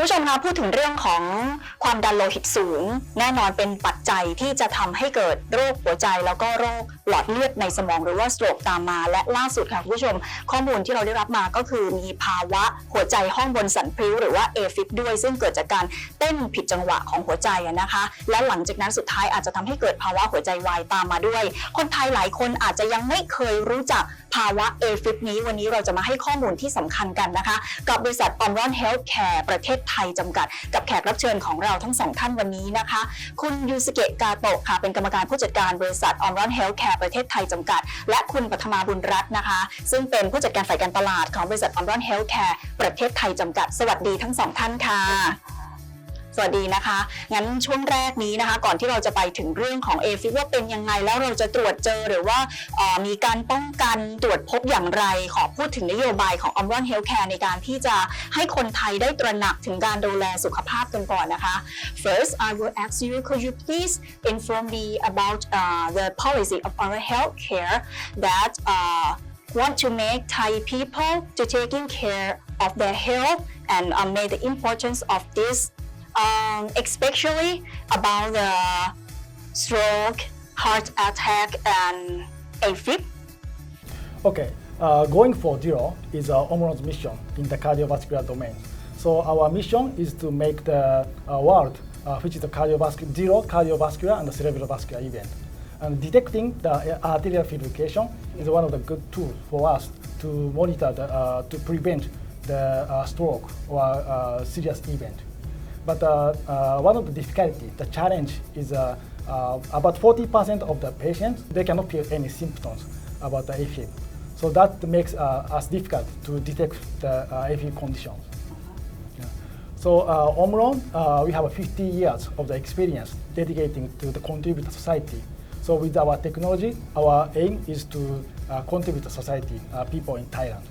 คุณผู้ชมคะพูดถึงเรื่องของความดันโลหิตสูง แน่นอนเป็นปัจจัยที่จะทำให้เกิดโรคหัวใจ แล้วก็โรคหลอดเลือดในสมองหรือว่าสโตรกตามมา และล่าสุดค่ะคุณผู้ชม ข้อมูลที่เราได้รับมาก็คือมีภาวะหัวใจห้องบนสันพริ้วหรือว่า AFib ด้วย ซึ่งเกิดจากการเต้นผิดจังหวะของหัวใจนะคะ และหลังจากนั้นสุดท้ายอาจจะทำให้เกิดภาวะหัวใจวายตามมาด้วย คนไทยหลายคนอาจจะยังไม่เคยรู้จักภาวะ AFib นี้ วันนี้เราจะมาให้ข้อมูลที่สำคัญกันนะคะ กับบริษัท o m r o n Healthcare ประเทศไทยจำกัด กับแขกรับเชิญของเราทั้งสองท่านวันนี้นะคะ คุณยูสเกะกาโตะค่ะ เป็นกรรมการผู้จัดการบริษัทออมรอนเฮลท์แคร์ประเทศไทยจำกัด และคุณปัทมาบุญรัตน์นะคะ ซึ่งเป็นผู้จัดการฝ่ายการตลาดของบริษัทออมรอนเฮลท์แคร์ประเทศไทยจำกัด สวัสดีทั้งสองท่านค่ะ สวัสดีนะคะ งั้นช่วงแรกนี้นะคะ ก่อนที่เราจะไปถึงเรื่องของเอฟิว่าเป็นยังไงแล้วเราจะตรวจเจอหรือว่ามีการป้องกันตรวจพบอย่างไร ขอพูดถึงนโยบายของ o m r o n Healthcare ในการที่จะให้คนไทยได้ตระหนักถึงการดูแลสุขภาพกันก่อนนะคะ First I will ask you could you please inform me about uh, the policy of our healthcare that uh, want to make Thai people to taking care of their health and uh, make the importance of this um, especially about the stroke, heart attack, and AFib. Okay, uh, going for zero is uh, Omron's mission in the cardiovascular domain. So our mission is to make the uh, world, uh, which is the cardiovascular, zero cardiovascular and cerebrovascular event. And detecting the uh, arterial fibrillation is one of the good tools for us to monitor, the, uh, to prevent the uh, stroke or serious event. But uh, uh, one of the difficulty, the challenge is uh, about 40% of the patients, they cannot feel any symptoms about the AFib. So that makes us difficult to detect the AFib conditions. So uh, Omron, uh, we have 50 years of the experience dedicating to the contributor society. So with our technology, our aim is to uh, contribute to society, people in Thailand.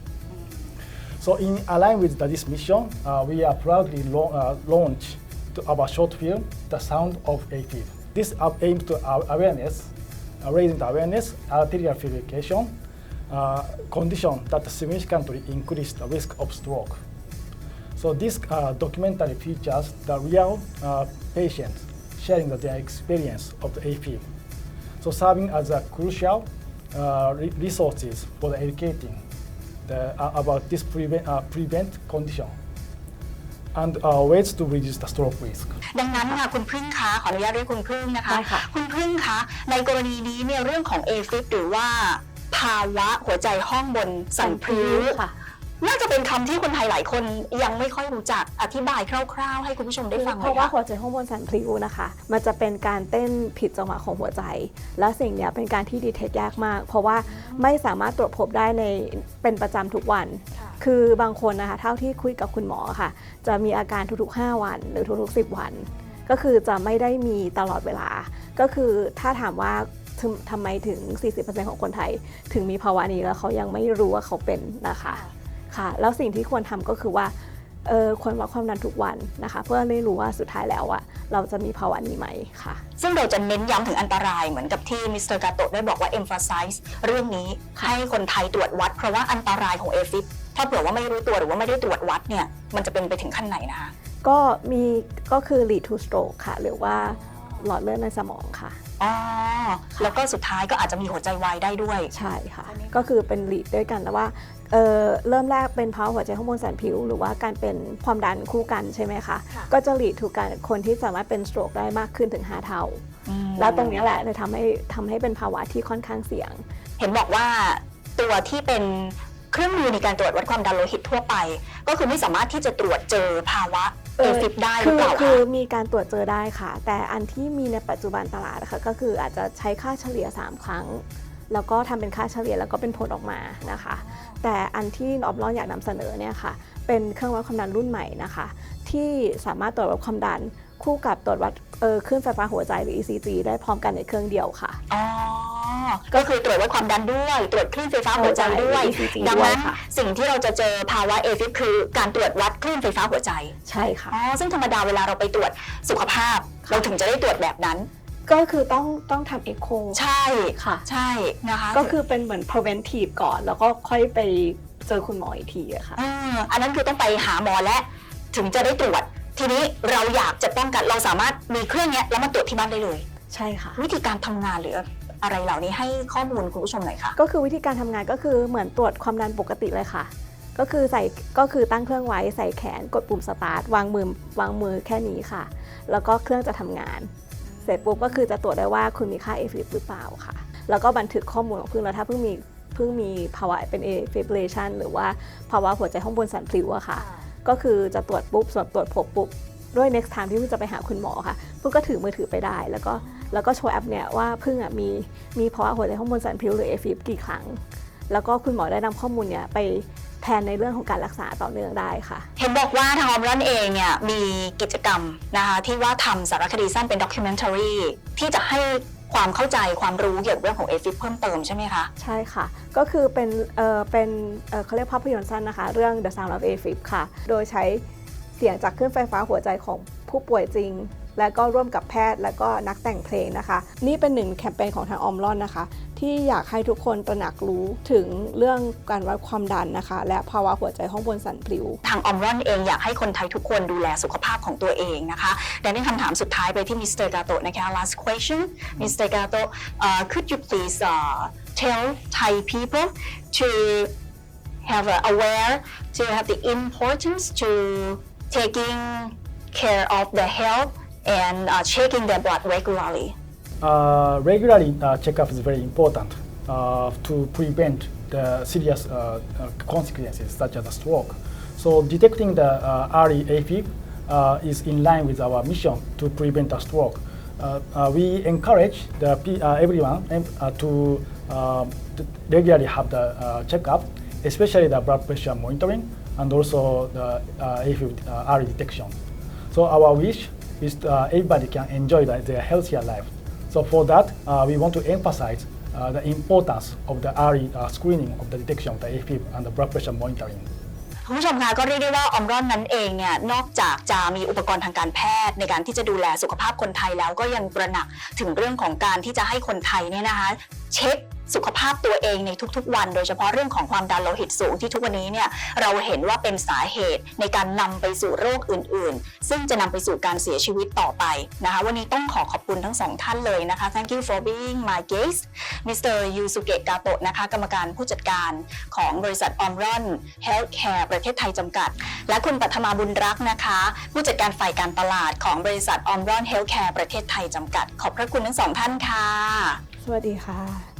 So in align with this mission, uh, we are proudly lo- uh, launch to our short film, The Sound of AFib. This aims to awareness, uh, raising the awareness, arterial fibrillation, uh, condition that significantly increase the risk of stroke. So this uh, documentary features the real uh, patients sharing their experience of the AFib. So serving as a crucial uh, re- resources for the educating the, uh, about this prevent, uh, prevent condition and uh, ways to reduce the stroke risk. ดังนั้นค่ะคุณพึ่งคะขออนุญาตเรียกคุณพึ่งนะคะ ได้ค่ะ คุณพึ่งคะในกรณีนี้เนี่ยเรื่องของ AFib หรือว่าภาวะหัวใจห้องบนสันพริ้ว ค่ะ น่าจะเป็นคำที่คนไทยหลายคนยังไม่ค่อยรู้จักอธิบายคร่าว ๆ ให้คุณผู้ชมได้ฟังหเพน่อยราะว่าค่ะ หัวใจห้องบนสันพลิ้วนะคะ มันจะเป็นการเต้นผิดจังหวะของหัวใจ และสิ่งเนี้ยเป็นการที่ดีเทคยากมาก เพราะว่าไม่สามารถตรวจพบได้ในเป็นประจำทุกวันคือบางคนนะคะ เท่าที่คุยกับคุณหมอค่ะ จะมีอาการทุกๆ 5 วัน หรือทุกๆ 10 วัน ก็คือจะไม่ได้มีตลอดเวลา ก็คือถ้าถามว่าทำทำไมถึง 40%ของคนไทย ถึงมีภาวะนี้แล้วเขายังไม่รู้ว่าเขาเป็นนะคะ ค่ะ แล้วสิ่งที่ควรทำก็คือว่าเออควรวัดความดันทุกวันนะคะ เพื่อได้รู้ว่าสุดท้ายแล้วอะเราจะมีภาวะนี้ไหมค่ะ ซึ่งเราจะเน้นย้ำถึงอันตรายเหมือนกับที่มิสเตอร์กาโตะได้บอกว่า emphasize เรื่องนี้ให้คนไทยตรวจวัด เพราะว่าอันตรายของ AFib ถ้าเผื่อว่าไม่รู้ตัวหรือว่าไม่ได้ตรวจวัดเนี่ยมันจะเป็นไปถึงขั้นไหนนะคะก็มีก็คือ lead to stroke ค่ะ หรือว่าหลอดเลือดในสมองค่ะอ๋อแล้วก็สุดท้ายก็อาจจะมีหัวใจวายได้ด้วย ใช่ค่ะ ก็คือเป็น lead ด้วยกันแล้วว่า เออเริ่มแรกเป็นภาวะหัวใจข้างบนสันผิว หรือว่าการเป็นความดันคู่กันใช่ไหมคะค่ะก็จะ lead to การคนที่สามารถเป็น stroke ได้มากขึ้นถึง 5 เท่าอืมแล้วตรงเนี้ยแหละเลยทำให้ทำให้เป็นภาวะที่ค่อนข้างเสี่ยง เห็นบอกว่าตัวที่เป็นเครื่องมือในการตรวจวัดความดันโลหิตทั่วไป ก็คือไม่สามารถที่จะตรวจเจอภาวะเอเออฟิบได้หคืรืออเปล่าคือคะมีการตรวจเจอได้ค่ะ แต่อันที่มีในปัจจุบันตลาดนะคะก็คืออาจจะใช้ค่าเฉลี่ย 3 ครั้ง แล้วก็ทำเป็นค่าเฉลี่ยแล้วก็เป็นผลออกมานะคะ แต่อันที่ออบล้ออยากนำเสนอเนี่ยค่ะเป็นเครื่องวัดความดันรุ่นใหม่นะคะ ที่สามารถตรวจวัดความดันคู่กับตรวจวัดเออคลื่นไฟฟ้าหัวใจหรือ ECG ได้พร้อมกันในเครื่องเดียวค่ะอ๋อก็คือตรวจวัดความดันด้วย ตรวจคลื่นไฟฟ้าหัวใจด้วย ECG ดังนั้นด้วยค่ะสิ่งที่เราจะเจอภาวะเอฟิบคือการตรวจวัดคลื่นไฟฟ้าหัวใจ ใช่ค่ะ อ๋อ ซึ่งธรรมดาเวลาเราไปตรวจสุขภาพ เราถึงจะได้ตรวจแบบนั้น ก็คือต้องต้องทำเอ็กโคใช่ค่ะ ใช่นะคะก็คือเป็นเหมือน preventive ก่อน แล้วก็ค่อยไปเจอคุณหมออีกทีอะค่ะเอออันนั้นคือต้องไปหาหมอและ ถึงจะได้ตรวจ ทีนี้เราอยากจะป้องกันเราสามารถมีเครื่องเนี้ยแล้วมาตรวจที่บ้านได้เลย ใช่ค่ะ วิธีการทำงานหรืออะไรเหล่านี้ให้ข้อมูลคุณผู้ชมหน่อยค่ะ ก็คือวิธีการทำงานก็คือเหมือนตรวจความดันปกติเลยค่ะ ก็คือใส่ก็คือตั้งเครื่องไว้ใส่แขนกดปุ่มสตาร์ทวางมือวางมือแค่นี้ค่ะ แล้วก็เครื่องจะทำงาน เสร็จปุ๊บก็คือจะตรวจได้ว่าคุณมีค่า a fib หรือเปล่าค่ะ แล้วก็บันทึกข้อมูลของเพิ่งแล้วถ้าเพิ่งมีเพิ่งมีภาวะเป็น a fibrillation หรือว่าภาวะหัวใจห้องบนสั่นพลิ้วอะค่ะ ก็คือจะตรวจปุ๊บส่วนตรวจพบปุ๊บด้วย next time ที่เพิ่งจะไปหาคุณหมอค่ะเพิ่งก็ถือมือถือไปได้ แล้วก็แล้วก็โชว์แอปเนี่ยว่าเพิ่งอะมีมีภาวะหัวใจห้องบนสั่นพลิ้วหรือ AFib กี่ครั้ง แล้วก็คุณหมอได้นำข้อมูลเนี่ยไป แทนในเรื่องของการรักษาต่อเนื่องได้ค่ะ เห็นบอกว่าทางออมรอนเองเนี่ยมีกิจกรรมนะคะที่ว่าทำสารคดีสั้นเป็นด็อกิเมนทารีที่จะให้ความเข้าใจความรู้เกี่ยวกับเรื่องของเอฟิเพิ่มเติมใช่ไหมคะ ใช่ค่ะ ก็คือเป็นเอ่อเป็นเอ่อเขาเรียกภาพยนตร์สั้นนะคะ เรื่อง The Sound of AFib ค่ะ โดยใช้เสียงจากคลื่นไฟฟ้าหัวใจของผู้ป่วยจริง และก็ร่วมกับแพทย์ และก็นักแต่งเพลงนะคะ นี่เป็นหนึ่งแคมเปญของทางออมรอนนะคะ ที่อยากให้ทุกคนตระหนักรู้ถึงเรื่องการวัดความดันนะคะ และภาวะหัวใจห้องบนสั่นพลิว ทางออมรอนเองอยากให้คนไทยทุกคนดูแลสุขภาพของตัวเองนะคะดังนั้นคำถามสุดท้ายไปที่มิสเตอร์กาโตะนะคะ last question Mr. Gato uh, could you please uh, tell Thai people to have a aware to have the importance to taking care of the health and uh, checking their blood regularly Uh, regularly uh, checkup is very important uh, to prevent the serious uh, uh, consequences such as a stroke. So detecting the uh, early AFib uh, is in line with our mission to prevent a stroke. Uh, uh, we encourage the, pe- uh, everyone uh, to, um, to regularly have the uh, checkup, especially the blood pressure monitoring and also the uh, AFib uh, early detection. So our wish is uh, everybody can enjoy the, their healthier life. So for that, uh, we want to emphasize uh, the importance of the early uh, screening of the detection of the AFib and the blood pressure monitoring. คุณผู้ชมคะก็เรียกได้ว่าออมรอนนั้นเองเนี่ยนอกจากจะมีอุปกรณ์ทางการแพทย์ ในการที่จะดูแลสุขภาพคนไทยแล้วก็ยังตระหนักถึงเรื่องของการที่จะให้คนไทยเนี่ยนะคะเช็ค สุขภาพตัวเองในทุกๆ วัน โดยเฉพาะเรื่องของความดันโลหิตสูงที่ทุกวันนี้เนี่ยเราเห็นว่าเป็นสาเหตุในการนำไปสู่โรคอื่นๆ ซึ่งจะนำไปสู่การเสียชีวิตต่อไปนะคะวันนี้ต้องขอขอบคุณทั้งสองท่านเลยนะคะ thank you for being my guest Mr. Yusuke Kato นะคะกรรมการผู้จัดการของบริษัทออมรอน Healthcare ประเทศไทยจำกัด และคุณปัทมาบุญรักษ์นะคะ ผู้จัดการฝ่ายการตลาดของบริษัทออมรอน Healthcare ประเทศไทยจำกัด ขอบพระคุณทั้งสองท่านค่ะ สวัสดีค่ะ